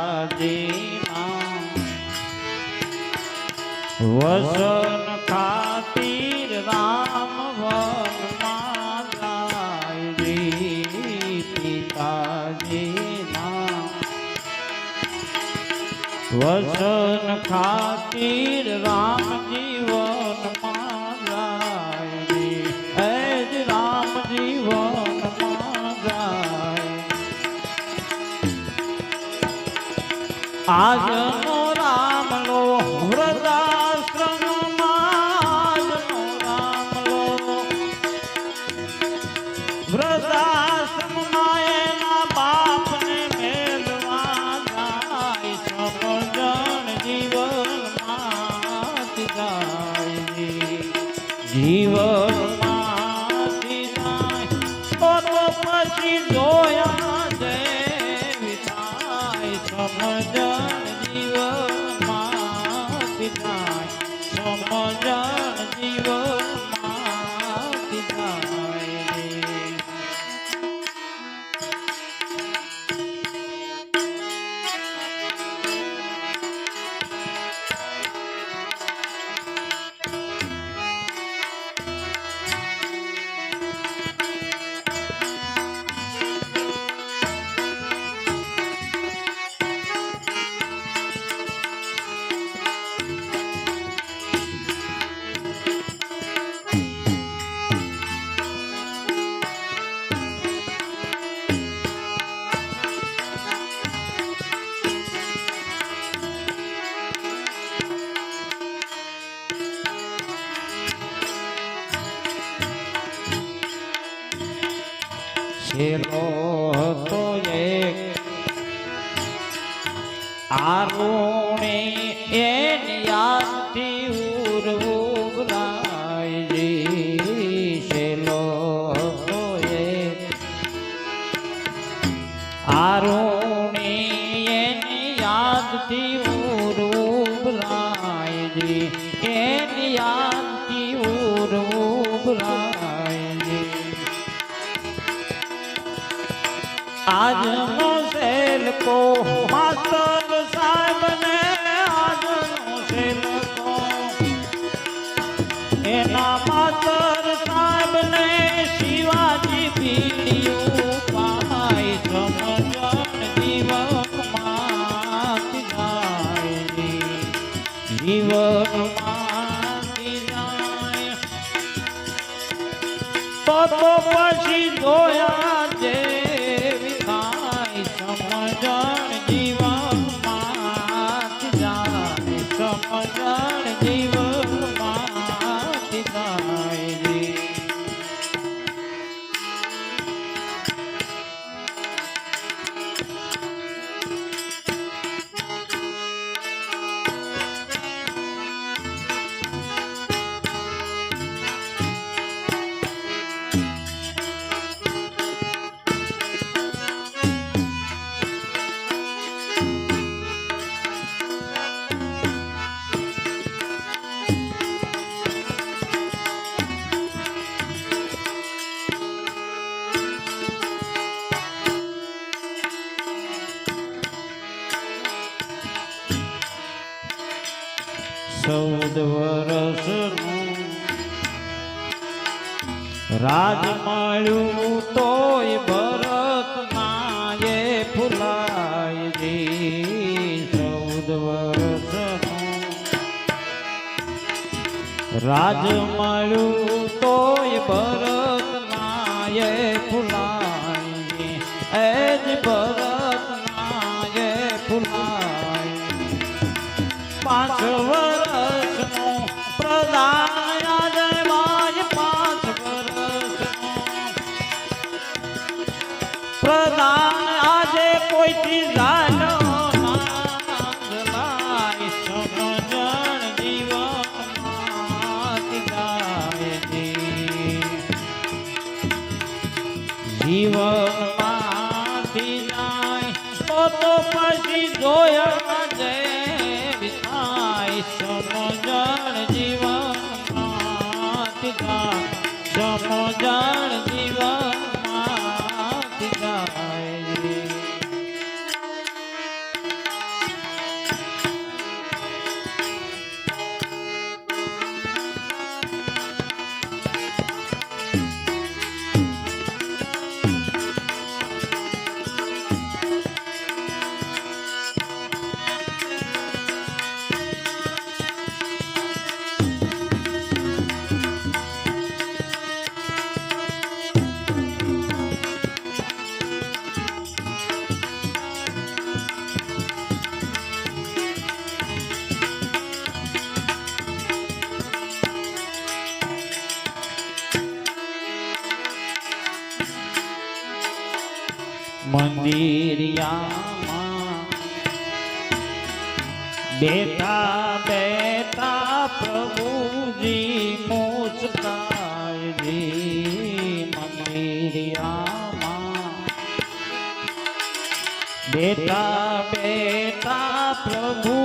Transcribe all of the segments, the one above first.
પિતાજીના વસન ખાતીર રામ વનમાં જાય રે પિતાજીના વસન ખાતીર રામ આજનો રામલો વૃદ્ધાશ્રમમાં આજનો રામલો. વૃદ્ધાશ્રમમાં છેલ્લો હતો એક? આરુણી એની યાદથી ઉરવરાય જી છેલ્લો હતો આરુણી એની યાદથી આજનો સેલકો માસ્તર સાહેબ ને આજનો સેલકો એના માસ્તર સાહેબ ને શિવાજી પીડિયું પાય સમજણ જીવનમાં જાય જીવનમાં જાય તો તો પછી જોયા ચૌદ વરસ રાજ મળ્યું તોય ભરત રાજ મળ્યું તોય ભરત નાયે ફુલાય જી. એ જ ભરત નાયે ફુલાય પાંચ વર્ષનો પ્રધાન યાદવાય પાંચ વર્ષનો પ્રદાન આજે કોઈથી જાણો Krishna મંદિરિયામાં. બેતા બેતા પ્રભુજી મોચતાજી મંદિરિયામાં. બેતા બેતા પ્રભુ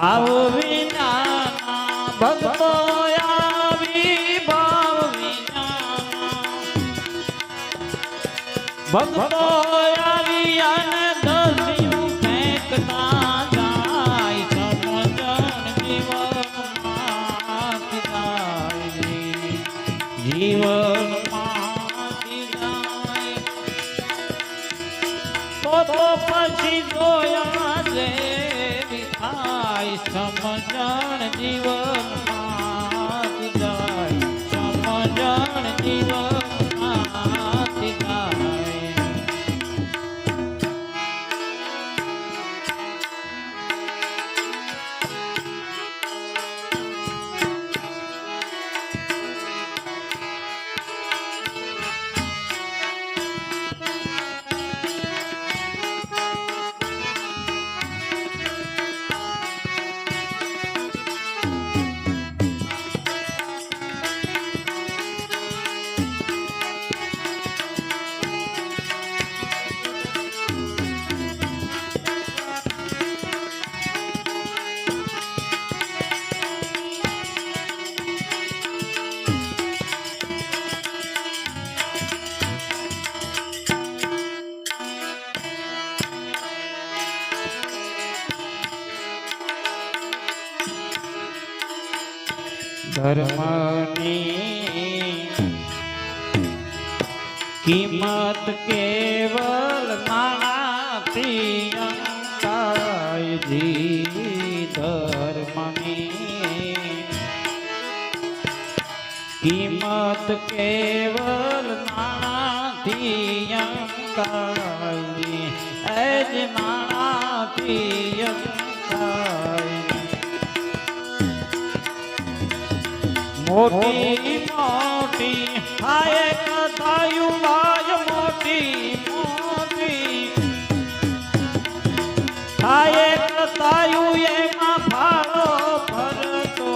ભાવ આવી ભાવ વિના. ભક્તો આવી અને દસ્યું ફેંકતા જાય સમજણ જીવનમાં જાય. તો પછી થાય સમજણ જીવન સમજણ જીવનમાં ધર્મની કિંમત કેવલ નાણાથી અંકાયજી ધર્મની કિંમત કેવલ નાણાથી અંકાયજી એ જ મોટી મોટી, હાય કથાયું બાય મોટી મોટી. હાય કથાયું એમાં ફાળો ભરતો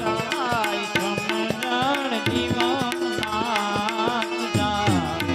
જાય સમજણ જીવનમાં જાય.